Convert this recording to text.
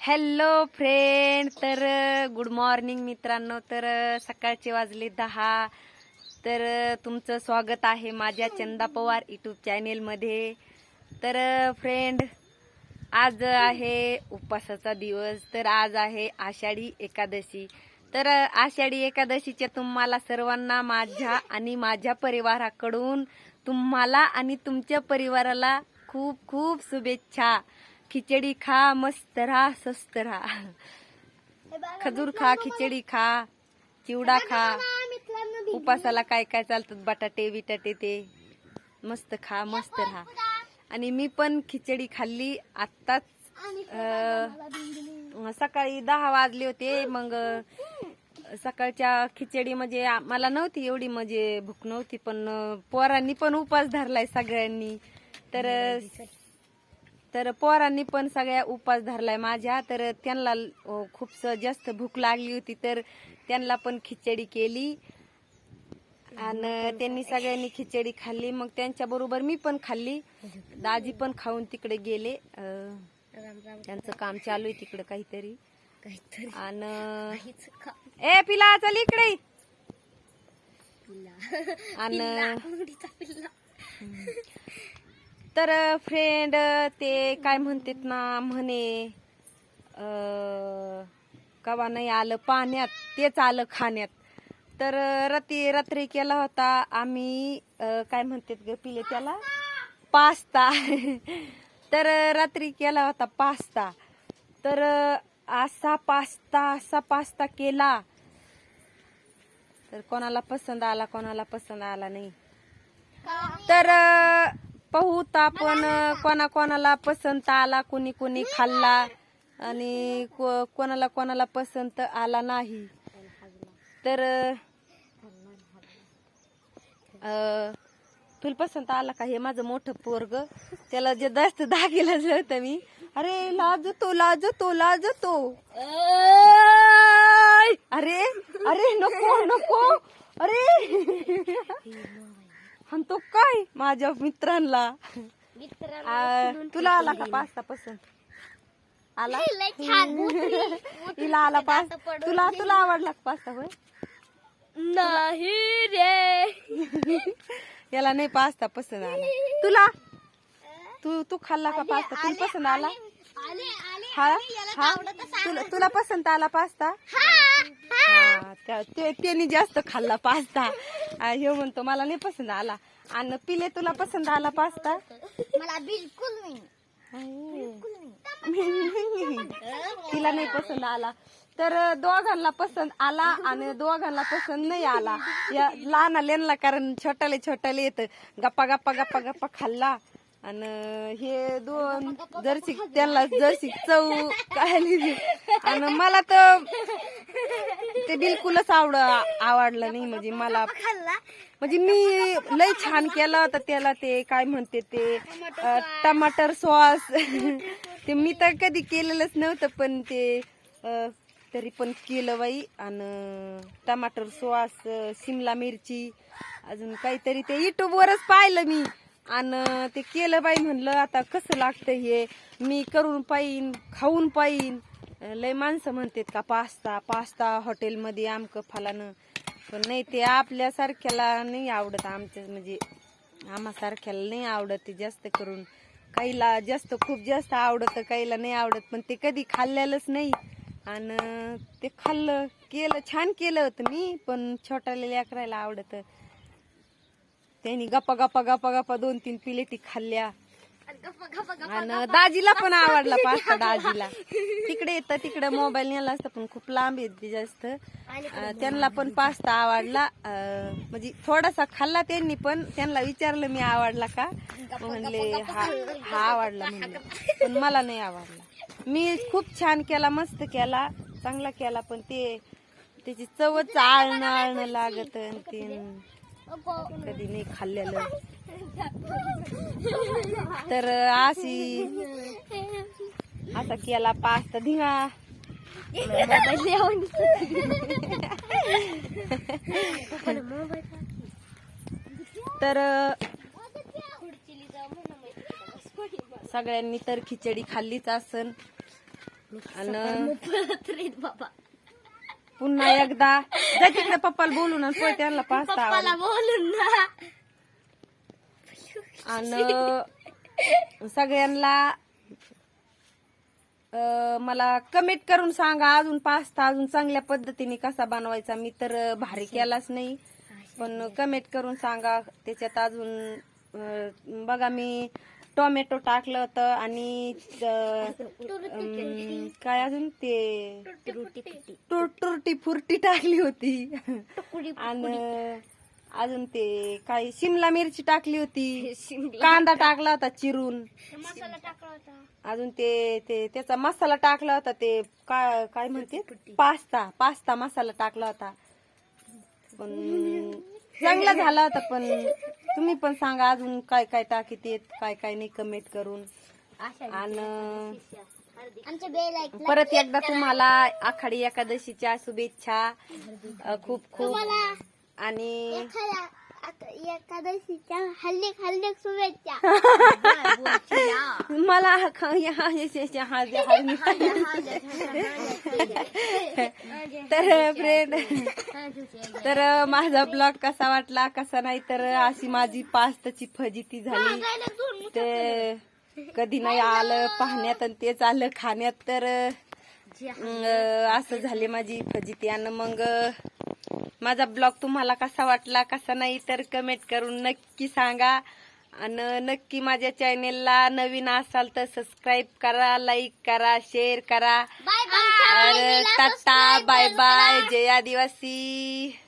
Hello friend तर good morning मित्रांनो. तर सकाळचे वाजले दहा. तर तुमचं स्वागत आहे माझ्या चंदा पवार यूट्यूब चॅनेलमध्ये तर फ्रेंड आज आहे उपवासाचा दिवस. तर आज आहे आषाढी एकादशी. तर आषाढी एकादशीच्या तुम्हाला सर्वांना माझ्या आणि माझ्या परिवाराकडून तुम्हाला आणि तुमच्या परिवाराला खूप खूप शुभेच्छा. खिचडी खा मस्त राहा स्वस्त राहा. खजूर खा खिचडी खा चिवडा खा. उपासाला काय काय चालतात बटाटे बिटाटे ते. मस्त खा मस्त राहा. आणि मी पण खिचडी खाल्ली आत्ताच. सकाळी दहा वाजले होते मग सकाळच्या खिचडी म्हणजे मला नव्हती एवढी म्हणजे भूक नव्हती पण पोरांनी पण उपास धरलाय सगळ्यांनी. तर तर पोरांनी पण सगळ्या उपास धरलाय माझ्या. तर त्यांना खूप जास्त भूक लागली होती तर त्यांना पण खिचडी केली. आणि त्यांनी सगळ्यांनी खिचडी खाल्ली. मग त्यांच्या बरोबर मी पण खाल्ली. दाजी पण खाऊन तिकडे गेले. त्यांचं काम चालू आहे तिकडे काहीतरी. आणि ए पिला चल इकडे. आणि तर फ्रेंड ते काय म्हणतात ना म्हणे कवा नाही आलं पाण्यात तेच आलं खाण्यात. तर रात्री रात्री केला होता आम्ही काय म्हणतात ग पिले त्याला? पास्ता. तर रात्री केला होता पास्ता. तर असा पास्ता असा पास्ता केला. तर कोणाला पसंत आला कोणाला पसंत आला नाही. तर पाहूत आपण अं, कोणा कोणाला पसंत आला कोणी कोणी खाल्ला आणि कोणाला कोणाला पसंत आला नाही. तर तुला पसंत आला का? हे माझं मोठं पोरग. त्याला जे जास्त दागेला होतं मी. अरे लाजतो लाजतो लाजतो अरे अरे नको नको. अरे. आणि तो काय माझ्या मित्रांना आ, तुला आला का पास्ता पसंत? आला? हिला आला पास्ता? तुला तुला आवडला का पास्ता होय? नाही रे. याला नाही पास्ता पसंत आला. तुला? तू तू खाल्ला का पास्ता? तुला पसंत आला? आले आले हा? हा? तुला तुला पसंत आला पास्ता? हा, त्या- ते- त्याने जास्त खाल्ला पास्ता. ह्यो म्हणतो मला नाही पसंत आला. आणि पिले तुला पसंत आला पास्ता? मला बिलकुल नाही. तिला नाही पसंत आला. तर दोघांना पसंत आला आणि दोघांना पसंत नाही आला. या लहान लेनला कारण छोटाले छोटाले येत. गप्पा गप्पा गप्पा गप्पा खाल्ला. आणि हे दोन जर्सी त्यांना जर्सी चव काय आणि मला तर ते बिलकुलच आवड आवडलं नाही. म्हणजे मला म्हणजे मी लय छान केलं होतं त्याला ते काय म्हणते ते टमाटर सॉस. ते मी तर कधी केलेलंच नव्हतं पण ते तरी पण केलं बाई. आणि टमाटर सॉस शिमला मिरची अजून काहीतरी ते युट्यूबवरच पाहिलं मी. आणि ते केलं बाई म्हणलं आता कसं लागतं हे? मी करून पाईन खाऊन पाईन लय माणसं म्हणतात का पास्ता पास्ता हॉटेलमध्ये आमकं फालानं. पण नाही ते आपल्यासारख्याला नाही आवडत आमच्या म्हणजे आम्हासारख्याला नाही आवडत ते जास्त करून. काहीला जास्त खूप जास्त आवडत काहीला नाही आवडत पण ते कधी खाल्लेलंच नाही. आणि ते खाल्लं केलं छान केलं होतं मी पण छोट्याला लेकरायला आवडतं. त्यांनी गप्पा गप्पा गप्पा गप्पा दोन तीन प्लेटी खाल्ल्या. आणि दाजीला पण आवडला पास्ता दाजीला. तिकडे येतं तिकडे मोबाईल नेला असतं पण खूप लांब येते जास्त. त्यांना पण पास्ता आवडला. म्हणजे थोडासा खाल्ला त्यांनी पण. त्यांना विचारलं मी आवडला का? म्हणले हा हा आवडला म्हणले. पण मला नाही आवडला. मी खूप छान केला मस्त केला चांगला केला पण ते त्याची चवच आळणं आळणं लागत ते कधी नाही खाल्लेलं. तर अशी असा केला पास्ता धिंगा तर सगळ्यांनी तर खिचडी खाल्लीच असन. आणि बाबा. पुन्हा एकदा. जा तिकडे पप्पाला बोलून आणि पळ त्यांना पास्ता पप्पाला बोलून ना. आणि सगळ्यांना मला कमेंट करून सांगा अजून पास्ता अजून चांगल्या पद्धतीने कसा बनवायचा. मी तर भारी केलाच नाही पण कमेंट करून सांगा. त्याच्यात अजून बघा मी टोमॅटो टाकलं होतं आणि अं, काय अजून ते? टुरटी फुरटी टाकली होती. आणि अजून ते काय शिमला मिरची टाकली होती. कांदा टाकला होता चिरून. मसाला टाकला होता. अजून ते ते त्याचा मसाला टाकला होता ते काय काय म्हणते? पास्ता पास्ता मसाला टाकला होता. पण चांगला झाला होता पण तुम्ही पण सांगा अजून काय काय टाकीत येत काय काय नाही कमेंट करून. आणि बेल परत एकदा तुम्हाला आखाडी एकादशीच्या शुभेच्छा. अ, खूप खूप. आणि एकादशीच्या हल्लेक हल्लेक शुभेच्छा. मला हा- तर फ्रेंड तर माझा ब्लॉग कसा वाटला कसा नाही तर अशी माझी पास्ताची फजिती झाली. ते कधी नाही आलं पाहण्यात आणि तेच आलं खाण्यात तर असं झाले माझी फजिती. आणि मग माझा ब्लॉग तुम्हाला कसा वाटला कसा नाही तर कमेंट करून नक्की सांगा. आणि नक्की माझ्या चॅनेलला नवीन असाल तर सबस्क्राईब करा लाईक करा शेअर करा. बाय बाय और टाटा बाय बाय जय आदिवासी.